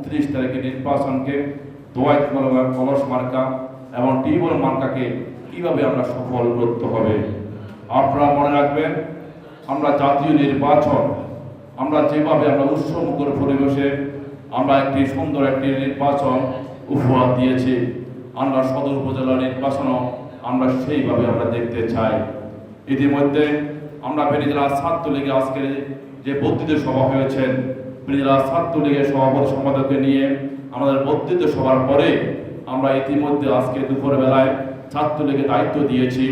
উনত্রিশ তারিখে নির্বাচনকে দোয়াইত কলস মার্কা এবং টিউবওয়েল মার্কাকে কীভাবে আমরা সফল করতে হবে? আপনারা মনে রাখবেন, আমরা জাতীয় নির্বাচন, আমরা যেভাবে আমরা উৎসমুখর পরিবেশে আমরা একটি সুন্দর একটি নির্বাচন উপহার দিয়েছি, আমরা সদর উপজেলা নির্বাচনও আমরা সেইভাবে আমরা দেখতে চাই। ইতিমধ্যে আমরা বেরিজেলা ছাত্রলীগে আজকে যে বক্তৃতা সভা হয়েছেন বেরিজেলা ছাত্রলীগের সভাপতি সম্পাদককে নিয়ে আমাদের বক্তৃতা সভার পরে আমরা ইতিমধ্যে আজকে দুপুর বেলায় ছাত্রলীগের দায়িত্ব দিয়েছি।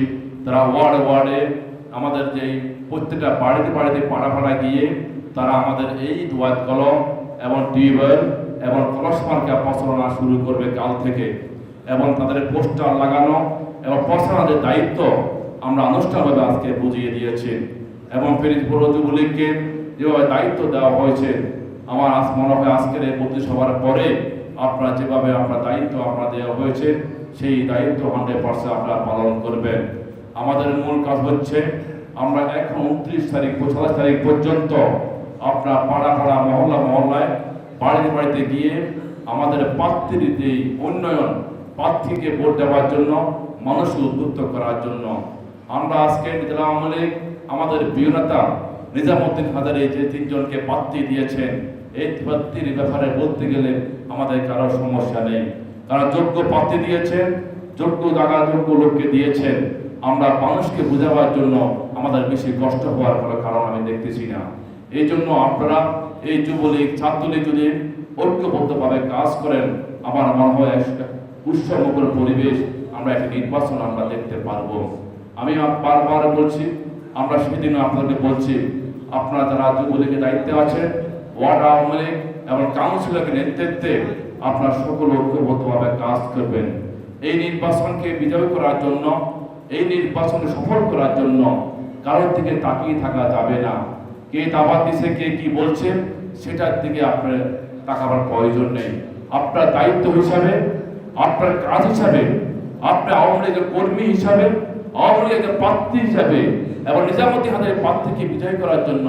তারা ওয়ার্ড ওয়ার্ডে আমাদের যেই প্রত্যেকটা বাড়িতে বাড়িতে পাড়া পাড়া গিয়ে তারা আমাদের এই দোয়াত কলম এবং টিউবওয়েল এবং কলস প্রচারণা শুরু করবে কাল থেকে এবং তাদের পোস্টার লাগানো এবং প্রচারণার দায়িত্ব আমরা আনুষ্ঠানিকভাবে আজকে বুঝিয়ে দিয়েছি। এবং ফেরিজপুর যুবলীগকে যেভাবে দায়িত্ব দেওয়া হয়েছে আমার আজ মনে হয় আজকের এই মন্ত্রী সভার পরে আপনারা যেভাবে আপনার দায়িত্ব আপনার দেওয়া হয়েছে, সেই দায়িত্ব হান্ড্রেড পার্সেন্ট আপনারা পালন করবেন। আমাদের মূল কাজ হচ্ছে, আমরা এখন উনত্রিশ তারিখ সাতাশ তারিখ পর্যন্ত আপনার পাড়া পাড়া মহল্লা মহল্লায় বাড়িতে বাড়িতে গিয়ে আমাদের প্রার্থীর যে উন্নয়ন প্রার্থীকে ভোট দেওয়ার জন্য, মানুষকে উদ্বুদ্ধ করার জন্য। আমরা আজকে জেলা আওয়ামী আমাদের প্রিয় নেতা নিজামুদ্দিন হাজারে যে তিনজনকে প্রার্থী দিয়েছেন এই ব্যাপারে বলতে গেলে আমাদের কারও সমস্যা নেই। তারা যোগ্য প্রার্থী দিয়েছেন, যোগ্য জায়গা যোগ্য লোককে দিয়েছেন। আমরা মানুষকে বোঝাবার জন্য আমাদের বেশি কষ্ট হওয়ার কোনো কারণ আমি দেখতেছি না। এই জন্য আপনারা এই যুবলীগ, ছাত্রলীগ যদি ঐক্যবদ্ধভাবে কাজ করেন, আমার মনে হয় উৎসবমুখর পরিবেশ আমরা একটা নির্বাচন আমরা দেখতে পারব। আমি বারবার বলছি, আমরা সেদিন আপনাদেরকে বলছি, আপনারা যারা যুবলীগের দায়িত্বে আছেন ওয়ার্ড আওয়ামী এবং কাউন্সিলরের নেতৃত্বে আপনারা সকল ঐক্যবদ্ধভাবে কাজ করবেন। এই নির্বাচনকে বিজয় করার জন্য, এই নির্বাচনকে সফল করার জন্য কারোর দিকে তাকিয়ে থাকা যাবে না। কে দাবাত দিছে, কে কি বলছে, সেটার দিকে আপনার তাকাবার প্রয়োজন নেই। আপনার দায়িত্ব হিসাবে, আপনার কাজ হিসাবে আপনি আওয়ামী লীগের কর্মী হিসাবে, আওয়ামী লীগের প্রার্থী হিসাবে এবং নিজামুদ্দিন হাতের প্রার্থীকে বিজয় করার জন্য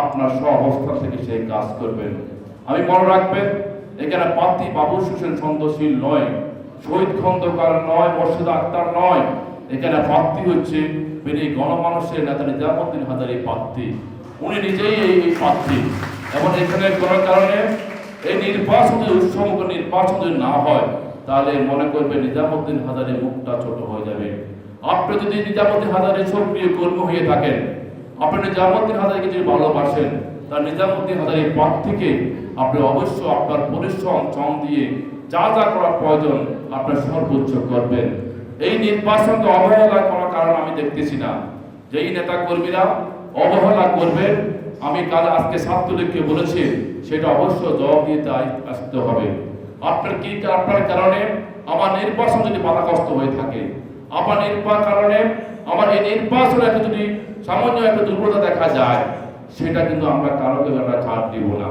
আপনার স্ব অবস্থান থেকে সেই কাজ করবেন। আমি মনে রাখবেন, এখানে প্রার্থী বাবু সুসেন সন্তোষীল নয়, শহীদ খন্দকার নয়, মোর্শেদ আক্তার নয়, এখানে প্রার্থী হচ্ছে তিনি গণমানুষের নেতা নিজামুদ্দিন হাজারি প্রার্থী উনি নিজেই এই এই প্রার্থী এবং এখানে কোনো কারণে এই নির্বাচন যদি উৎসমুখ নির্বাচন যদি না হয়, তাহলে মনে করবে নিজামুদ্দিন হাজারের মুখটা ছোট হয়ে যাবে। আপনি যদি নিজামুদ্দিন হাজারের সক্রিয় কর্মী হয়ে থাকেন আপনি নিজামুদ্দিন হাজারকে যদি ভালোবাসেন, তার নিজামুদ্দিন হাজারের পথ থেকে আপনি অবশ্য আপনার পরিশ্রম, শ্রম দিয়ে যা যা করা প্রয়োজন আপনার সর্বোচ্চ করবেন। এই নির্বাচনকে অবহেলা করার কারণ আমি দেখতেছি না। যেই নেতা কর্মীরা অবহেলা করবে, আমি কাল আজকে ছাত্রলীগকে বলেছি, সেটা অবশ্য জবাব দিয়ে তাই আসতে হবে। আপনার কি আপনার কারণে আমার নির্বাচন যদি বাধাগ্রস্ত হয়ে থাকে, আমার নির্বাচন কারণে আমার এই নির্বাচনে যদি সামান্য একটা দুর্বলতা দেখা যায়, সেটা কিন্তু আমরা কারোকে আমরা ছাড় দিব না।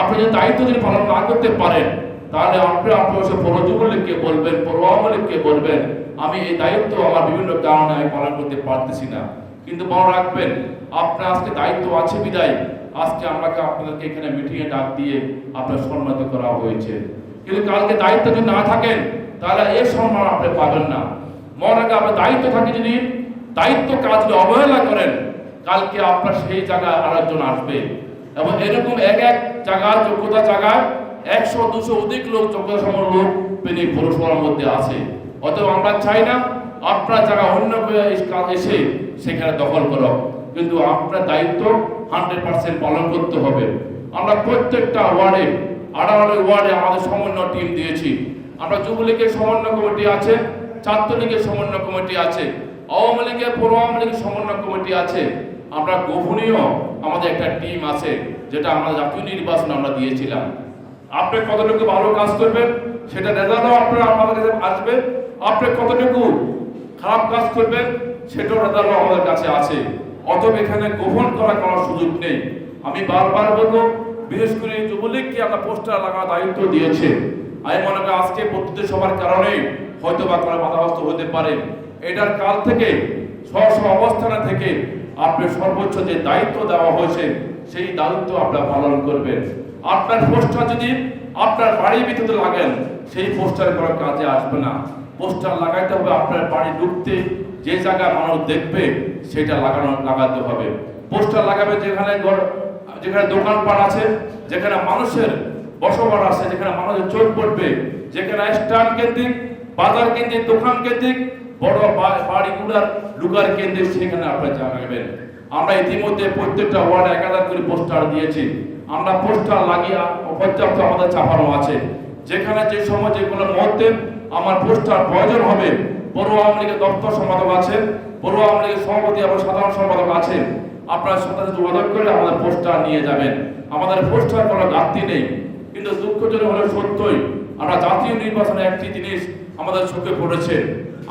আপনি যদি দায়িত্ব যদি পালন না করতে পারেন, তাহলে আপনি আপনি ওসব পৌর বলবেন পৌর আওয়ামী বলবেন, আমি এই দায়িত্ব আমার বিভিন্ন কারণে আমি পালন করতে পারতেছি না। কিন্তু মনে রাখবেন, আপনার আজকে দায়িত্ব আছে বিদায়, আজকে আমাকে আপনাদেরকে এখানে মিটিংয়ে ডাক দিয়ে আপনার সম্মানিত করা হয়েছে। কিন্তু কালকে দায়িত্ব যদি না থাকেন, তাহলে এই সম্মান আপনি পাবেন না। মনে রাখে আপনার দায়িত্ব থাকে যদি দায়িত্ব কাজ যদি অবহেলা করেন, কালকে আপনার সেই জায়গায় আরেকজন আসবে। এবং এরকম এক এক জায়গায় যোগ্যতা জায়গায় একশো, দুশো অধিক লোক যোগ্যতা সম্পন্ন লোক পেনে পৌরসভার মধ্যে আছে। অতএব আমরা চাই না আপনার জায়গা অন্য এসে সেখানে দখল করো কিন্তু আপনার দায়িত্ব হান্ড্রেড পার্সেন্ট পালন করতে হবে। আমরা প্রত্যেকটা ওয়ার্ডে, আড়াআড়ি ওয়ার্ডে আমাদের সমন্বয় টিম দিয়েছি। আমরা যুবলীগের সমন্বয় কমিটি আছে, ছাত্রলীগের সমন্বয় কমিটি আছে। আওয়ামী লীগের পূর্ব আওয়ামী লীগের সমন্বয় কমিটি আছে। আমরা গোপনীয় আমাদের একটা টিম আছে, যেটা আমরা জাতীয় নির্বাচন আমরা দিয়েছিলাম। আপনি কতটুকু ভালো কাজ করবেন, সেটা রেজাল্টও আপনার আমাদের কাছে আসবে। আপনি কতটুকু খারাপ কাজ করবেন, সেটাও রেজাল্টও আমাদের কাছে আছে। অতএব এখানে গোপন করার কোনো সুযোগ নেই। আমি বারবার বলব, বিশেষ করে যুবলীগকে আমরা পোস্টার লাগানোর দায়িত্ব দিয়েছে? আমি মনে করি আজকে বক্তৃতা সবার কারণে হয়তো বা কোনো বাধাগ্রস্ত হতে পারে। এটার কাল থেকে স্ব অবস্থানে থেকে আপনি সর্বোচ্চ যে দায়িত্ব দেওয়া হয়েছে, সেই দায়িত্ব আপনারা পালন করবেন। আপনার পোস্টার যদি আপনার বাড়ির ভিতরে লাগেন, সেই পোস্টার কোনো কাজে আসবে না। পোস্টার লাগাইতে হবে আপনার বাড়ি ঢুকতে, যে জায়গায় মানুষ দেখবে, সেটা লাগানো, লাগাতে হবে। পোস্টার লাগাবে যেখানে যেখানে দোকানপাট আছে, যেখানে মানুষের বসবাস আছে, যেখানে মানুষের চোখ পড়বে, যেখানে স্ট্যান্ড কেন্দ্রিক, বাজার কেন্দ্রিক, দোকান কেন্দ্রিক বড় বাড়িগুলার লুকার কেন্দ্রে সেখানে আপনারা জানাবেন। আমরা ইতিমধ্যে প্রত্যেকটা ওয়ার্ডে এক হাজার করে পোস্টার দিয়েছি। আমরা পোস্টার লাগিয়ে পর্যাপ্ত আমাদের চাপানো আছে। যেখানে যে সময় যে কোনো মুহূর্তে আমার পোস্টার প্রয়োজন হবে, বড় আওয়ামী লীগের দপ্তর সম্পাদক আছে বড় আওয়ামী লীগের সভাপতি এবং সাধারণ সম্পাদক আছে আপনার সাথে যোগাযোগ করে আমাদের পোস্টার নিয়ে যাবেন। আমাদের পোস্টার কোনো ঘাটতি নেই, কিন্তু দুঃখজনক হলে সত্যই আমরা জাতীয় নির্বাচনে একটি জিনিস আমাদের চোখে পড়েছে।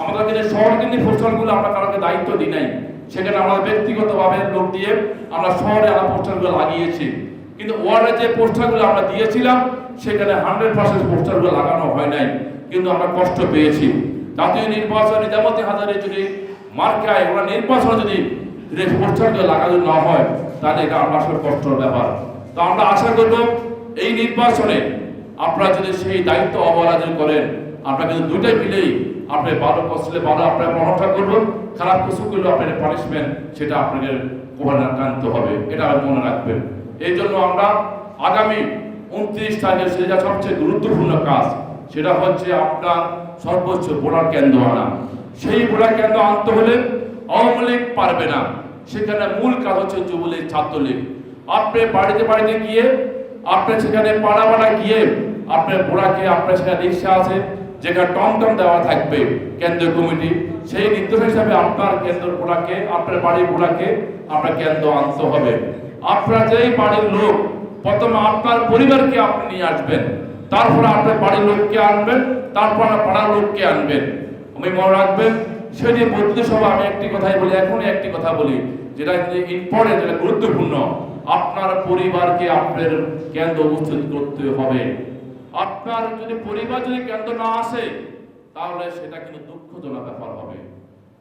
আমাদের কিন্তু শহর কিন্তু পোস্টারগুলো আমরা কারোকে দায়িত্ব দিই নাই, সেখানে আমরা ব্যক্তিগতভাবে লোক দিয়ে আমরা শহরে আমরা পোস্টারগুলো লাগিয়েছি। কিন্তু ওয়ার্ডে যে পোস্টারগুলো আমরা দিয়েছিলাম, সেখানে হান্ড্রেড পার্সেন্ট পোস্টারগুলো লাগানো হয় নাই, কিন্তু আমরা কষ্ট পেয়েছি। জাতীয় নির্বাচন নিজামতি হাজারে যদি মার্কায় ওরা নির্বাচন যদি পোস্টারগুলো লাগানো না হয়, তাহলে এটা আমরা আসলে কষ্টর ব্যাপার। তো আমরা আশা করব এই নির্বাচনে আপনারা যদি সেই দায়িত্ব অবহেলা করেন, আমরা কিন্তু দুইটাই মিলেই আপনি ভালো করলে ভালো আপনার প্রভাবটা করবেন, খারাপ কিছু করলে আপনার পানিশমেন্ট সেটা আপনাদের কোহানা টানতে হবে, এটা মনে রাখবেন। এই জন্য আমরা আগামী উনত্রিশ তারিখে সেটা সবচেয়ে গুরুত্বপূর্ণ কাজ, সেটা হচ্ছে আপনার সর্বোচ্চ ভোটার কেন্দ্র আনা। সেই ভোটার কেন্দ্র আনতে হলে আওয়ামী লীগ পারবে না। সেখানে মূল কাজ হচ্ছে যুবলীগ, ছাত্রলীগ। আপনি বাড়িতে বাড়িতে গিয়ে, আপনি সেখানে পাড়া পাড়া গিয়ে, আপনার বোড়াকে আপনার সেখানে রিক্সা আছে যেখানে টমটম দেওয়া থাকবে কেন্দ্রীয় কমিটি, সেই নির্দেশ হিসাবে আপনার কেন্দ্র বোড়াকে আপনার বাড়ির বোড়াকে আপনার কেন্দ্র আনতে হবে। আপনার যেই বাড়ির লোক, প্রথমে আপনার পরিবারকে আপনি নিয়ে আসবেন। তারপরে আপনার বাড়ির লোককে আনবেন, তারপর পাড়ার লোককে আনবেন। আমি মনে রাখবেন, সেদিন বন্ধুদের সভা, আমি একটি কথাই বলি, এখনই একটি কথা বলি, যেটা ইম্পর্টেন্ট যেটা গুরুত্বপূর্ণ, আপনার পরিবারকে আপনার কেন্দ্র উপস্থিত করতে হবে। আপনার যদি পরিবার যদি কেন্দ্র না আসে, তাহলে সেটা কিন্তু দুঃখজনক ব্যাপার হবে।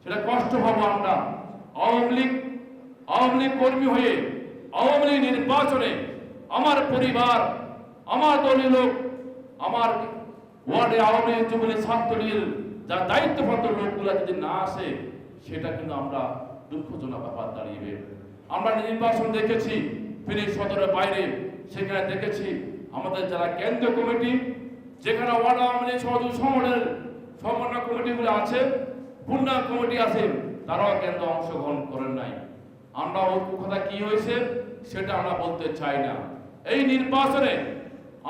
সেটা কষ্ট হবে আমরা। আওয়ামী লীগ আওয়ামী লীগ কর্মী হয়ে, আওয়ামী লীগ নির্বাচনে আমার পরিবার, আমার দলীয় লোক, আমার ওয়ার্ডে আওয়ামী লীগ যুবলীগ ছাত্রলীগ, যার দায়িত্বপ্রাপ্ত লোকগুলা যদি না আসে, সেটা কিন্তু আমরা দুঃখজনক ব্যাপার দাঁড়িয়ে। আমরা নির্বাচন দেখেছি, ফিনিশ সদরের বাইরে, সেখানে দেখেছি আমাদের যারা কেন্দ্রীয় কমিটি, যেখানে ওয়ার্ড আওয়ামী লীগ সমরের সমন্বয় কমিটিগুলো আছে পূর্ণা কমিটি আছে, তারাও কেন্দ্র অংশগ্রহণ করেন নাই। আমরা কথা কি হয়েছে, সেটা আমরা বলতে চাই না। এই নির্বাচনে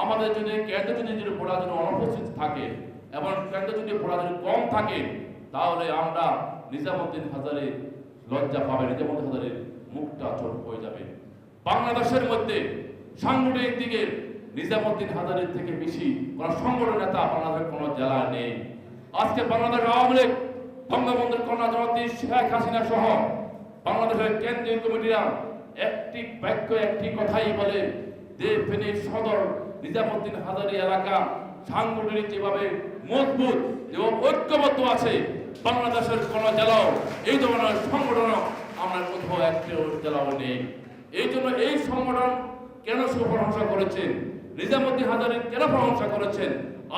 আমাদের যদি কেন্দ্র যদি যদি ভোটা যদি অনুপস্থিত থাকে এবং কেন্দ্র যদি ভোটা যদি কম থাকে, তাহলে আমরা নিজামুদ্দিন হাজারে লজ্জা পাবে, নিজামুদ্দিন হাজারের মুখটা চোখ হয়ে যাবে। বাংলাদেশের মধ্যে সাংগঠনিক দিকে নিজামুদ্দিন হাজারের থেকে বেশি কোন সংগঠন নেতা বাংলাদেশের কোনো জেলা নেই। আজকে বাংলাদেশ আওয়ামী লীগ, বঙ্গবন্ধুর কন্যা জনতী শেখ হাসিনা সহ বাংলাদেশের কেন্দ্রীয় কমিটিরা একটি বাক্য, একটি কথাই বলে, যে সদর নিজামুদ্দিন হাজারি এলাকা সাংগঠনিক যেভাবে মজবুত এবং ঐক্যবদ্ধ আছে, বাংলাদেশের কোন জেলাও এই ধরনের সংগঠন আমরা কোথাও একটি জেলাও নেই। এই জন্য এই সংগঠন কেন সুপ্রশংসা করেছেন? নিজামুদ্দিন হাজারি কেন প্রশংসা করেছেন?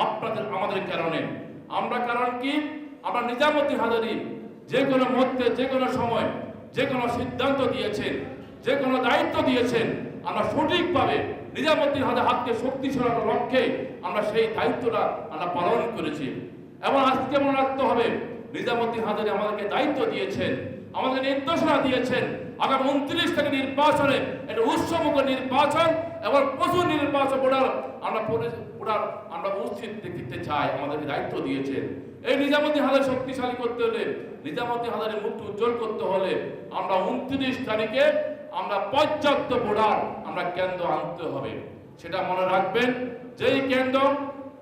আপনাদের, আমাদের কারণে। আমরা কারণ কি? আমরা নিজামুদ্দিন হাজারি যে কোনো মুহূর্তে, যে কোনো সময়, যে কোনো সিদ্ধান্ত দিয়েছেন, যে কোনো দায়িত্ব দিয়েছেন, আমরা সঠিকভাবে নিজামুদ্দিন হাজার হাতকে শক্তি শক্তিশালী লক্ষ্যে আমরা সেই দায়িত্বটা আমরা পালন করেছি। এবং আজকে মনে রাখতে হবে নিজামুদ্দিন হাজারে আমাদেরকে দায়িত্ব দিয়েছেন আমাদের নির্দেশনা দিয়েছেন। আগামী উনত্রিশ থেকে নির্বাচনে একটা উৎসমুখ নির্বাচন এবং প্রচুর নির্বাচন ভোটার আমরা ভোটার আমরা উপস্থিত দেখতে চাই, আমাদেরকে দায়িত্ব দিয়েছেন। এই নিজামুদ্দিন হাজার শক্তিশালী করতে হলে, নিজামুদ্দিন হাজারের মুখটি উজ্জ্বল করতে হলে আমরা উনত্রিশ তারিখে আমরা পর্যাপ্ত ভোটার আমরা কেন্দ্র আনতে হবে। সেটা মনে রাখবেন, যেই কেন্দ্র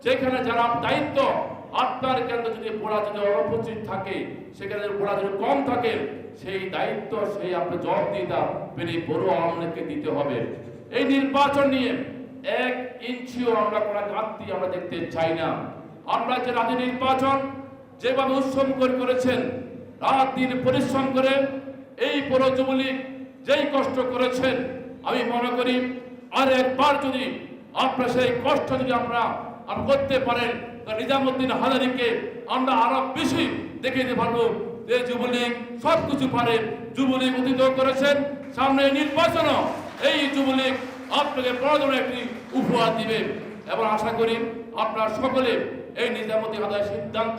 যেখানে যারা দায়িত্ব আপনার কেন্দ্র যদি পোড়া যদি অনুপস্থিত থাকে, সেখানে যদি পোড়া যদি কম থাকে, সেই দায়িত্ব, সেই আপনি জবাবদিহিতা পেলে বড় আওয়ামী দিতে হবে। এই নির্বাচন নিয়ে এক ইঞ্চিও আমরা কোনো ঘাটতি আমরা দেখতে চাই না। আমরা যে রাজ্য নির্বাচন যেভাবে উৎসব করে করেছেন, রাত দিন পরিশ্রম করে এই পুরো যুবলীগ যেই কষ্ট করেছেন, আমি মনে করি আর একবার যদি আপনার সেই কষ্ট যদি আমরা আর করতে পারেন নিজামুদ্দিন হাজারিকে আমরা আরও বেশি দেখে দিতে পারব যে যুবলীগ সব কিছু পারে। যুবলীগ অতীত করেছেন, সামনে নির্বাচন এই যুবলীগ আপনাকে বড় একটি উপহার দিবে। এবং আশা করি আপনারা সকলে এই নিজামতি হাজার সিদ্ধান্ত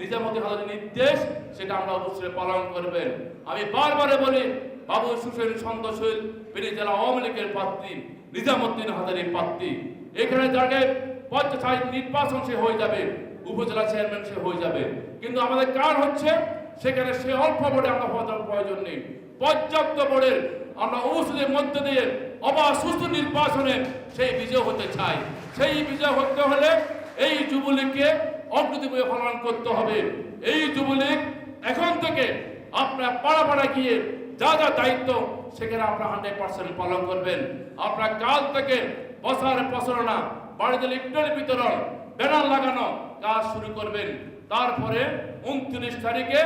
নিজামতি হাজারের নির্দেশ, সেটা আমরা অবশ্যই পালন করবেন। আমি বারবারে বলি, বাবু সুসেন সন্তোষীল তিনি জেলা আওয়ামী লীগের প্রার্থী, নিজামুদ্দিন হাজারের প্রার্থী। এখানে যাকে পঞ্চায়েত নির্বাচন সে হয়ে যাবে, উপজেলা চেয়ারম্যান সে হয়ে যাবে। কিন্তু আমাদের কার হচ্ছে? সেখানে সে অল্প ভোটে আমরা হওয়ার প্রয়োজন নেই। পর্যাপ্ত ভোটের আমরা ঔষধের মধ্য দিয়ে অবাধ সুস্থ নির্বাচনে সেই বিজয় হতে চাই। সেই বিজয় হতে হলে এই যুবলীগকে অগ্রদীপে পালন করতে হবে। এই যুবলীগ এখন থেকে আপনার পাড়া পাড়া গিয়ে যা যা দায়িত্ব, সেখানে আপনার হান্ড্রেড পার্সেন্ট পালন করবেন। আপনার কাল থেকে বসার প্রচারণা বাড়িতে লিফটের বিতরণ, ব্যানার লাগানো, কাজ শুরু করবেন। তারপরে উনত্রিশ তারিখে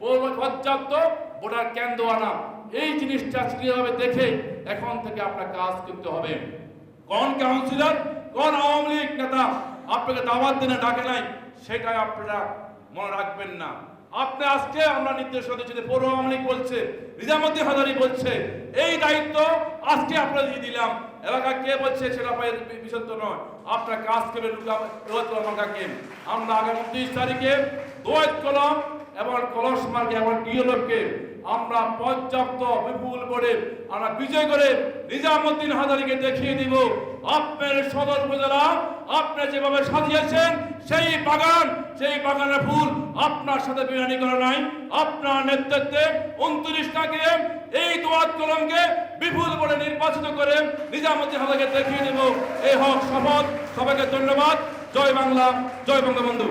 পৌর- পর্যাপ্ত ভোটার কেন্দ্র আনা। এই জিনিসটা ক্লিয়ারভাবে দেখে এখন থেকে আপনার কাজ করতে হবে। কোন কাউন্সিলর, কোন আওয়ামী লীগ নেতা আপনাকে দাওয়াত দিনে ডাকে নাই, সেটাই আপনারা মনে রাখবেন না। আপনি আজকে আমরা নির্দেশনা দিচ্ছি যে পৌর আওয়ামী লীগ বলছে, নিজামুদ্দিন হাজারি বলছে, এই দায়িত্ব আজকে আপনারা দিয়ে দিলাম। এলাকা কে বলছে সেটা আপনার বিষয় তো নয়। আপনার কাজ করবে রোহিত কলমাকে আমরা আগামী উনত্রিশ তারিখে দোয়েত কলম এবং কলস মার্গে এবং ডিএলএফকে আমরা পর্যাপ্ত বিপুল করে আমরা বিজয় করে নিজামুদ্দিন হাজারিকে দেখিয়ে দিব। আপনার সদর উপজেলা, আপনি যেভাবে সাজিয়েছেন, সেই বাগান, সেই বাগানের ফুল আপনার সাথে বিরানি করা নাই। আপনার নেতৃত্বে উনত্রিশটাকে এই দোয়াত কলমকে বিপুল বলে নির্বাচিত করে নিজামতি হালাকে দেখিয়ে দেব। এই হক শপথ, সবাইকে ধন্যবাদ। জয় বাংলা, জয় বঙ্গবন্ধু।